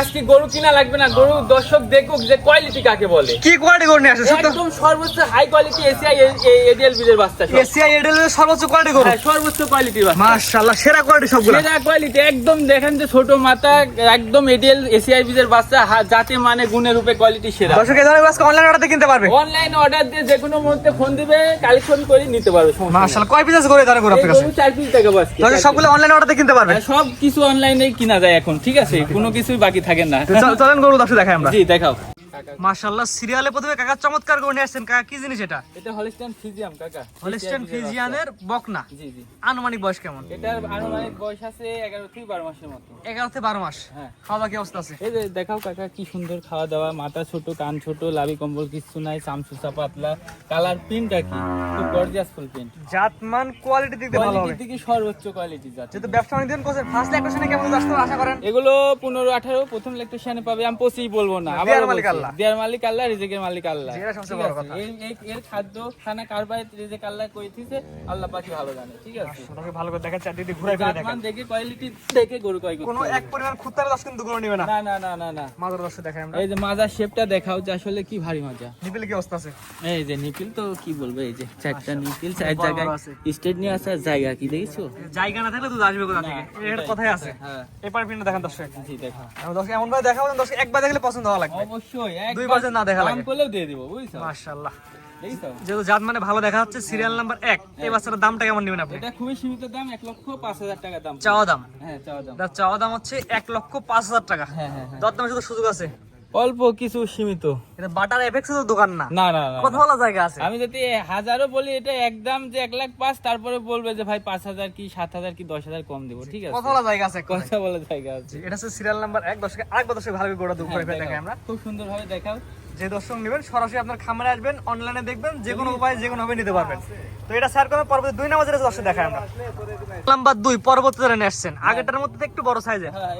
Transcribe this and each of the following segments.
আজকে গরু কিনা লাগবে না গরু দর্শক দেখুক যে কোয়ালিটি কাকে বলে। কি কোয়ালিটি গরু নিয়ে আসে শুধু একদম সর্বোচ্চ হাই কোয়ালিটি এসিআই এডিএল বিজের বাচ্চা। এসিআই এডেল সর্বোচ্চ কোয়ালিটি গরু? হ্যাঁ, সর্বোচ্চ কোয়ালিটির বাচ্চা। মাশাআল্লাহ সেরা কোয়ালিটি সবগুলো। সেরা কোয়ালিটি একদম দেখেন যে ছোট মাথা একদম এডিএল এসিআই বিজের বাচ্চা যাতে মানে গুণের রূপে কোয়ালিটি সেরা। দর্শক এই ধরনের আজকে অনলাইন অর্ডার কিনতে পারবে? অনলাইন অর্ডার দিয়ে যে কোনো মুহূর্তে ফোন দিবে কালেকশন করে নিতে পারবে। মাশাআল্লাহ কয় পিস আছে গরু ধরনের গরু আপনার কাছে? চার পিস টাকা বাস সবগুলো অনলাইন অর্ডার কিনতে পারবে সব কিছু অনলাইনে কিনা যায় এখন ঠিক আছে? কোনো কিছুই বাকি থাকে না। চালান চল- চলেন গরু দর্শক দেখাই আমরা। জি দেখাও। মাশাআল্লাহ সিরিয়ালে প্রথমে কাকা চমৎকার গরু নিয়ে আসছেন। কাকা কি জিনিস এটা? এটা হলিস্টান ফিজিয়াম কাকা। হলিস্টান ফিজিয়ানের বকনা। জি জি। আনুমানিক বয়স কেমন? এটার আনুমানিক বয়স আছে এগারো থেকে বারো মাসের মতো। এগারো থেকে বারো মাস। হ্যাঁ। খাওয়া কি অবস্থা আছে? এই যে দেখাও কাকা কি সুন্দর খাওয়া দাওয়া। মাথা ছোট কান ছোট লাভি কম্বল কিছু নাই চামচুচা পাতলা। কালার প্রিন্টটা কি খুব গর্জিয়াস ফুল প্রিন্ট জাতমান কোয়ালিটি দিক দিয়ে ভালো হবে। কোয়ালিটি থেকে সর্বোচ্চ কোয়ালিটি যাচ্ছে যেহেতু ব্যবসা বাণিজ্য করছেন ফার্স্ট ইলেকশনে কেমন আসতে আশা করেন? এগুলো পনেরো আঠারো প্রথম ইলেকট্রিশিয়ানে পাবে আমি পঁচিশ বলব না আবার মালিক আল্লাহ। দেয়ার মালিক আল্লাহ রিজেকের মালিক আল্লাহ। যেটা সবচেয়ে বড় কথা। এর- খাদ্য খানা কারবার রিজেক আল্লাহ করে দিছে আল্লাহ পাখি ভালো জানে ঠিক আছে। ওটাকে ভালো করে দেখা চারদিকে ঘুরে ফিরে দেখেন। জাতমান দেখে কোয়ালিটি দেখে গরু কয় কোনো এক পরিমাণ খুত্তারে দশ কিন্তু গরু নিবে না। না না না না না। মাদার দর্শক দেখাই আমরা। এই যে মাজার শেপটা দেখাও যে আসলে কি ভারী মজা। নিপিলে কি অবস্থা আছে? এই যে নিপিল তো কি বলব এই যে চারটা নিপিল চার জায়গায় স্টেট নিয়ে আসার জায়গা কি দেখছ? জায়গা না থাকলে দুধ আসবে কোথা থেকে? এর কথাই আছে। হ্যাঁ। এপার দেখেন দর্শক। জি দেখা দর্শক এমন ভাবে দেখাবো দর্শক একবার দেখলে পছন্দ হওয়া লাগবে। অবশ্যই যে না দেখা লাগে। করলেও দিয়ে দিব বুঝছ? মাশাআল্লাহ। যেহেতু জাত মানে ভালো দেখা যাচ্ছে সিরিয়াল নাম্বার এক। এই বাচ্চাটার দামটা কেমন নেবেন আপনি? এটা খুবই সীমিত দাম এক লক্ষ পাঁচ হাজার টাকা দাম। চাওয়া দাম। হ্যাঁ চাওয়া দাম। তার চাওয়া দাম হচ্ছে এক লক্ষ পাঁচ হাজার টাকা। হ্যাঁ হ্যাঁ হ্যাঁ। দরদামের শুধু সুযোগ আছে। অল্প কিছু সীমিত। এটা বাটার এফেক্স তো দোকান না। না না কথা বলা জায়গা আছে? আমি যদি হাজারও বলি এটা একদম যে এক লাখ পাঁচ তারপরে বলবে যে ভাই পাঁচ হাজার কি সাত হাজার কি দশ হাজার কম দিব। ঠিক আছে? কথা বলা জায়গা আছে কথা বলা জায়গা আছে? এটা হচ্ছে সিরিয়াল নাম্বার এক দশকে আরেকবার দশকে ভালো করে গোড়া দুপুর হ্যাঁ, দেখাই আমরা। খুব সুন্দর ভাবে দেখাও। যে দর্শক নেবেন সরাসরি আপনার খামারে আসবেন অনলাইনে দেখবেন যে কোনো উপায় যে কোনো ভাবে নিতে পারবেন। তো এটা স্যার কোনো পরবর্তী দুই নাম্বার যেটা দর্শক দেখাই আমরা। নাম্বার দুই পরবর্তী ধরে আসছেন আগেরটার মধ্যে একটু বড় সাইজে হ্যাঁ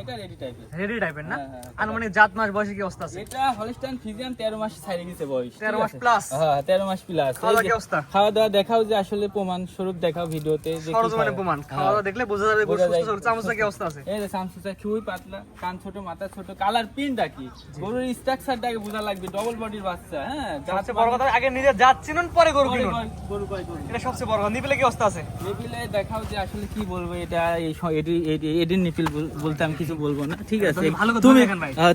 রেডি টাইপের না? হ্যাঁ, হ্যাঁ। আনুমানিক জাত মাস বয়সে কি অবস্থা আছে? এটা হলিস্টান ফিজিয়ান তেরো মাস ছাড়ে গেছে বয়স। 13 মাস plus? হ্যাঁ তেরো মাস প্লাস খাওয়া কি অবস্থা? খাওয়া দাওয়া দেখাও যে আসলে প্রমাণ স্বরূপ দেখাও ভিডিওতে যে সরজমিনে প্রমাণ। হ্যাঁ। খাওয়া দাওয়া দেখলে বোঝা যাবে গরু সুস্থ। সবল কি অবস্থা আছে? এই যে সামসুসা খুবই পাতলা কান ছোট মাথা ছোট কালার প্রিন্টটা কি। গরুর স্ট্রাকচারটাকে বোঝা লাগবে ডবল বডির বাচ্চা হ্যাঁ? সবচেয়ে বড় কথা আগে নিজে জাত চিনুন পরে গরু কিনুন। গরু- কয়। এটা সবচেয়ে বড় কথা। নিপিলে কি অবস্থা আছে? টেবিলে দেখাও যে আসলে কি বলব এটা এই স- এডি- এডি- নিপিল বলতে আমি কিছু বলব না। ঠিক আছে।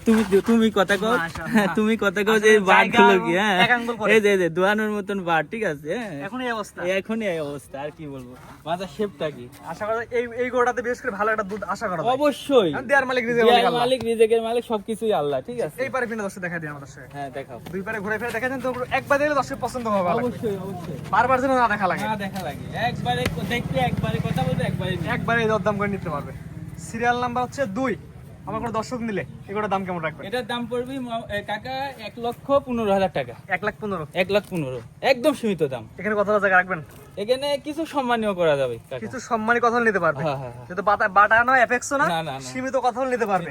তুমি তুমি তুমি কথা কও। হ্যাঁ, তুমি কথা কও যে বাটগুলো কি হ্যাঁ। এই যে যে দোয়ানোর মতন বাট ঠিক আছে? হ্যাঁ? এখন এই অবস্থা। এই এখনই এই অবস্থা আর কি বলব? মাথার শেপটা কি? আশা করা এই এই গরুটাতে বিশেষ করে ভালো একটা দুধ আশা করা অবশ্যই। দেয়ার মালিক নিজে মালিক। মালিক রিজেকের মালিক সবকিছুই আল্লাহ ঠিক আছে? এই পারে পিনে দর্শক দেখা দিই আমাদের সাথে। হ্যাঁ দেখাও দুই পারে ঘুরে ফিরে দেখেছেন তো? একবার দেখলে দর্শক পছন্দ হবে অবশ্যই অবশ্যই। বারবার যেন না দেখা লাগে। না দেখা লাগে। একবারে দেখতে একবারে কথা বলতে একবারে একবারে দরদাম করে নিতে পারবে। সিরিয়াল নাম্বার হচ্ছে দুই। আমার কোনো দর্শক নিলে এগুলোর দাম কেমন রাখবেন? এটার দাম পড়বে কাকা এক লক্ষ পনেরো হাজার টাকা। এক লাখ পনেরো? এক লাখ পনেরো। একদম সীমিত দাম। এখানে কত জায়গা রাখবেন? এখানে কিছু সম্মানীয় করা যাবে কিছু সম্মানী কথা নিতে পারবে। হ্যাঁ, হ্যাঁ, হ্যাঁ। যেহেতু বাটা বাটা নয় এফেক্সও না। সীমিত কথা নিতে পারবে।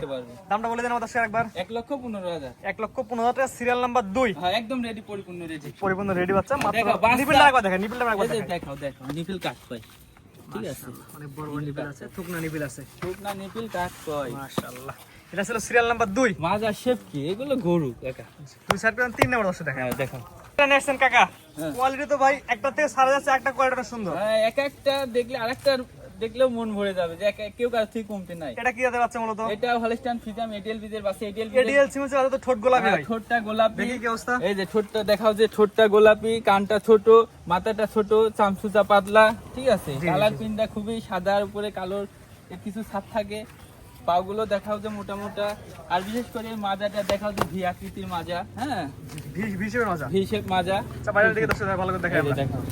দামটা বলে দেন আমাদের একবার। এক লক্ষ পনেরো হাজার। এক লক্ষ পনেরো হাজার টাকা সিরিয়াল নাম্বার দুই। একদম রেডি পরিপূর্ণ রেডি পরিপূর্ণ রেডি বাচ্চা মাত্র নিপিলটা একবার দেখেন নিপিলটা একবার দেখাও দেখাও নিপিল কাট কয় ঠিক আছে। অনেক বড় বড় নিপিল আছে থুকনা নিপিল আছে। থুকনা নিপিল কাট কয়? মাশাআল্লাহ। এটা ছিল সিরিয়াল নাম্বার দুই। মাজা শেপ কি? এগুলো গরু কাকা তুই স্যার পেলাম তিন নাম্বার দর্শক দেখা হ্যাঁ দেখাও। এটা নেসেন কাকা। হ্যাঁ। কোয়ালিটি তো ভাই একটা থেকে সারা যাচ্ছে একটা কোয়ালিটিটা সুন্দর। হ্যাঁ, এক একটা দেখলে আরেকটা দেখলেও মন ভরে যাবে যে কেউ কাছ থেকে কমতে নাই এটা কি জাতের বাচ্চা মূলত এটা হলিস্টান ফিজাম এডিএল বিজের বাসে এডিএল এডিএল সিমুচে তো ঠোঁট গোলাপি ভাই ঠোঁটটা গোলাপি দেখি কি অবস্থা এই যে ঠোঁটটা দেখাও যে ঠোঁটটা গোলাপি কানটা ছোট মাথাটা ছোট চামচুচা পাতলা ঠিক আছে কালার। পিনটা খুবই সাদার উপরে কালোর কিছু ছাপ থাকে পাগুলো দেখাও যে মোটা মোটা আর বিশেষ করে মাজাটা দেখাও যে ভি আকৃতির মাজা হ্যাঁ ভি- ভিসের মজা ভি শেপ মাজা আচ্ছা বাইরের দিকে দর্শক ভালো করে দেখাই দেখাও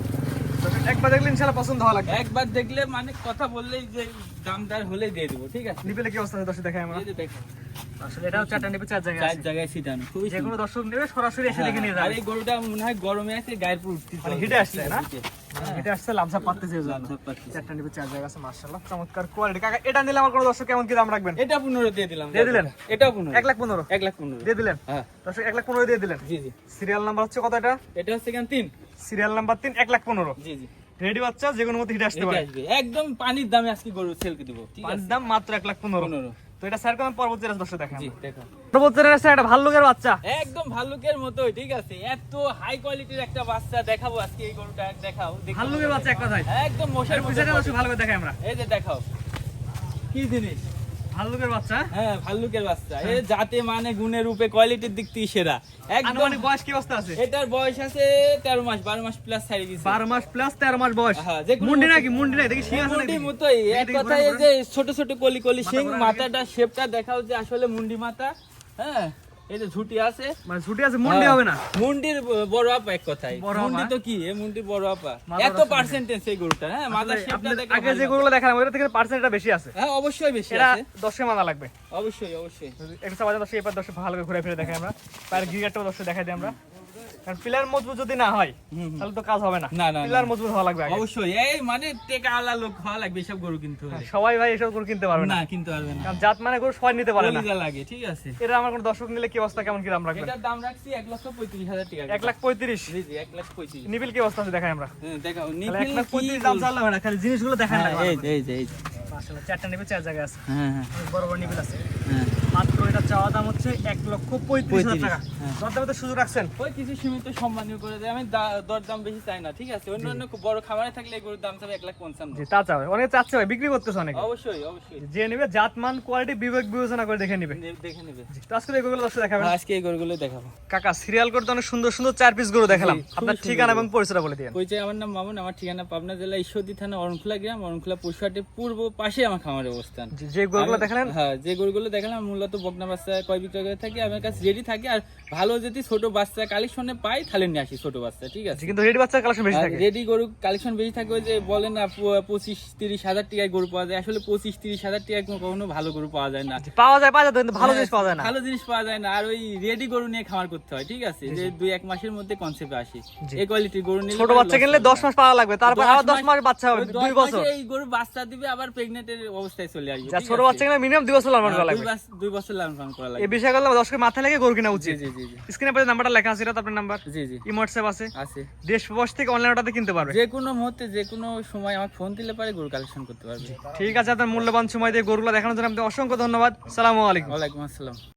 একবার দেখলে ইনশাআল্লাহ পছন্দ হওয়া লাগবে। একবার দেখলে মানে কথা বললেই যে দামদার হলেই দিয়ে দেবো ঠিক আছে? নিপেলে কি অবস্থা দর্শক দেখায় আমরা? আসলে এটা হচ্ছে একটা নিপে চার জায়গায় চার জায়গায় সিটানো খুবই যে কোনো দর্শক নেবে সরাসরি এসে দেখে নিয়ে আর যাবে। এই গরুটা মনে হয় গরমে আছে গায়ের পুর উঠতে মানে। হিটে আসছে, না? হিটে। এটা আসছে লামসা পাচ্ছি। চারটা নিপে চার জায়গা আছে মাশাআল্লাহ চমৎকার কোয়ালিটি কাকা এটা নিলে আমার কোনো দর্শক কেমন কি দাম রাখবেন? এটা পনেরো দিয়ে দিলাম। দিয়ে দিলেন? এটাও পনেরো। এক লাখ পনেরো? এক লাখ পনেরো। দিয়ে দিলেন? হ্যাঁ। দর্শক এক লাখ পনেরো দিয়ে দিলেন। জি জি। সিরিয়াল নাম্বার হচ্ছে কত এটা? এটা হচ্ছে কেন তিন। সিরিয়াল নাম্বার তিন এক লাখ পনেরো। জি জি। রেডি বাচ্চা? যে কোনো মতো হিটে আসতে পারে। একদম পানির দামে আজকে গরু সেলকে দিব। ঠিক পাঁচ আছে। দাম মাত্র এক লাখ পনেরো। পনেরো। তো এটা স্যার কোন পরবর্তী রাস দর্শক দেখান? একটা ভাল্লুকের বাচ্চা। একদম ভাল্লুকের মতোই ঠিক আছে? এত হাই কোয়ালিটির একটা বাচ্চা দেখাবো আজকে এই গরুটা দেখাও ভাল্লুকের বাচ্চা এক কথায়। একদম পিছনে দর্শক ভালো করে দেখাই আমরা। এই যে দেখাও। কি জিনিস? ভালো লোকের বাচ্চা? হ্যাঁ ভাল্লুকের বাচ্চা। এ জাতে মানে গুণের রূপে কোয়ালিটির দিক থেকে সেরা। একদম মানে বয়স কি অবস্থা আছে? এটার বয়স আছে তেরো মাস বারো মাস প্লাস ছাড়ি দিছে বারো মাস প্লাস তেরো মাস বয়স। হ্যাঁ, যে মুন্ডি নাকি? মুন্ডি নাই দেখি শিং আছে মুন্ডি মতই। এক কথায় এই যে ছোট ছোট কলি কলি শিং ঘোরান, মাথাটা শেপটা দেখাও যে আসলে মুন্ডি মাথা। হ্যাঁ। এই যে ঝুটি আছে। মানে ছুটি আছে মুন্ডি হ্যাঁ, হবে না? মুন্ডির বড় আপা এক কথায়। মুন্ডি তো কি? এ মুন্ডির বড় আপা। এত পার্সেন্টেজ এই গরুটা হ্যাঁ? মাথার শেপটা দেখে আগে যে। গরুগুলো দেখালাম ওইটা থেকে পার্সেন্টটা বেশি আছে। হ্যাঁ অবশ্যই বেশি আছে। দশে মাদা লাগবে। অবশ্যই অবশ্যই। একটা সাবাজা 10 এবার দর্শক ভালো করে ঘুরে ফিরে দেখাই আমরা। পায়ের গিয়ারটা 10 দেখাই দিই আমরা। কারণ পিলার মজবুত যদি না হয়। তাহলে তো কাজ হবে না। না, না। পিলার মজবুত হওয়া লাগবে অবশ্যই। এই মানে টেকা আলা লোক হওয়া লাগবে সব গরু কিন্তু হলে। সবাই ভাই এসব গরু কিনতে পারবে না। কিনতে পারবে না। কারণ জাত মানে গরু সবাই নিতে পারে না। লাগে ঠিক আছে। এটা আমার কোনো দর্শক নিলে কি অবস্থা কেমন কি দাম রাখবেন? এটার দাম রাখছি এক লক্ষ পঁয়ত্রিশ হাজার টাকা। এক লাখ পঁয়ত্রিশ। জি জি এক লাখ পঁয়ত্রিশ। নিবিল কি অবস্থা আছে দেখাই আমরা। হ্যাঁ, দেখাও। নিখিল এক লাখ কি পঁয়ত্রিশ দাম বলব? চাললে হবে না খালি জিনিসগুলো হ্যাঁ, না। এই এই এই। মাশাআল্লাহ চারটা নিবে চার জায়গায় আছে। হ্যাঁ হ্যাঁ। বড় বড় নিবিল আছে। হ্যাঁ চাওয়া দাম হচ্ছে এক লক্ষ পঁয়ত্রিশ হাজার টাকা। হ্যাঁ। দরদামে তো সুযোগ রাখছেন? ওই কিছু সীমিত সম্মানীয় করে দেয়। আমি দরদাম বেশি চাই না ঠিক আছে? অন্য অন্য খুব বড় খামারে থাকলে এই গরুর দাম চাবে এক লাখ পঞ্চান্ন। তা চাবে। অনেক চাচ্ছে ভাই বিক্রি করতেছে অনেকে। অবশ্যই অবশ্যই। যে নিবে জাতমান কোয়ালিটি বিবেক বিবেচনা করে দেখে নিবে। দেখে নেবে। তো আজকে এগুলো দর্শক দেখাবেন। হ্যাঁ, আজকে এই গরুগুলো দেখাবো। কাকা সিরিয়াল করতে অনেক সুন্দর সুন্দর চার পিস গরু দেখালাম। আপনার ঠিকানা এবং পরিচয় বলে দিন পরিচয় আমার নাম মামুন আমার ঠিকানা পাবনা জেলা ঈশ্বরদী থানা অরণখোলা গ্রাম অরণখোলা পশুহাটের পূর্ব পাশে আমার খামারের অবস্থান। যে গরুগুলো দেখালেন। হ্যাঁ যে গরুগুলো দেখালাম মূলত বকনা বাচ্চা কয় বিক্রয় করে থাকি আমার কাছে রেডি থাকে আর ভালো যদি ছোট বাচ্চা কালেকশনে পাই তাহলে নিয়ে আসি ছোট বাচ্চা ঠিক আছে? কিন্তু রেডি বাচ্চার কালেকশন বেশি থাকে। রেডি গরু কালেকশন বেশি থাকে ওই যে বলেন না পঁচিশ তিরিশ হাজার টাকায় গরু পাওয়া যায়। আসলে পঁচিশ তিরিশ হাজার টাকায় কখনো ভালো গরু পাওয়া যায় না। পাওয়া যায় পাওয়া যায় কিন্তু ভালো জিনিস হ্যাঁ, পাওয়া যায় না। ভালো জিনিস পাওয়া যায় না। আর ওই রেডি গরু নিয়ে খামার করতে হয় ঠিক আছে? যে দুই এক মাসের মধ্যে কনসেপ্টে আসি। এই কোয়ালিটির গরু নিলে ছোট বাচ্চা কিনলে হবে দশ না। মাস পাওয়া লাগবে তারপর আবার দশ মাস বাচ্চা হবে দুই বছর। এই গরু বাচ্চা দিবে আবার প্রেগনেন্টের অবস্থায় চলে আসবে ছোট বাচ্চা কিনলে মিনিমাম দুই বছর লালন করা হ্যাঁ, লাগবে। দুই বছর লালন পালন করা এই লাগবে। বিষয় দর্শকের মাথায় লেগে গরু কিনা উচিত। জি জি জি স্ক্রিনে পরে নাম্বারটা লেখা আছে এটা আপনার নাম্বার জি জি। ইমো হোয়াটসঅ্যাপ আছে। আছে। দেশ প্রবাস থেকে অনলাইন কিনতে পারবে। যে কোনো মুহূর্তে যে কোনো সময় আমার ফোন দিলে পারে গরু কালেকশন করতে পারবে। ঠিক আছে আপনার মূল্যবান সময় দিয়ে গরুগুলো দেখানোর জন্য আপনাকে অসংখ্য ধন্যবাদ। সালামু আলাইকুম। ওয়ালাইকুম আসসালাম।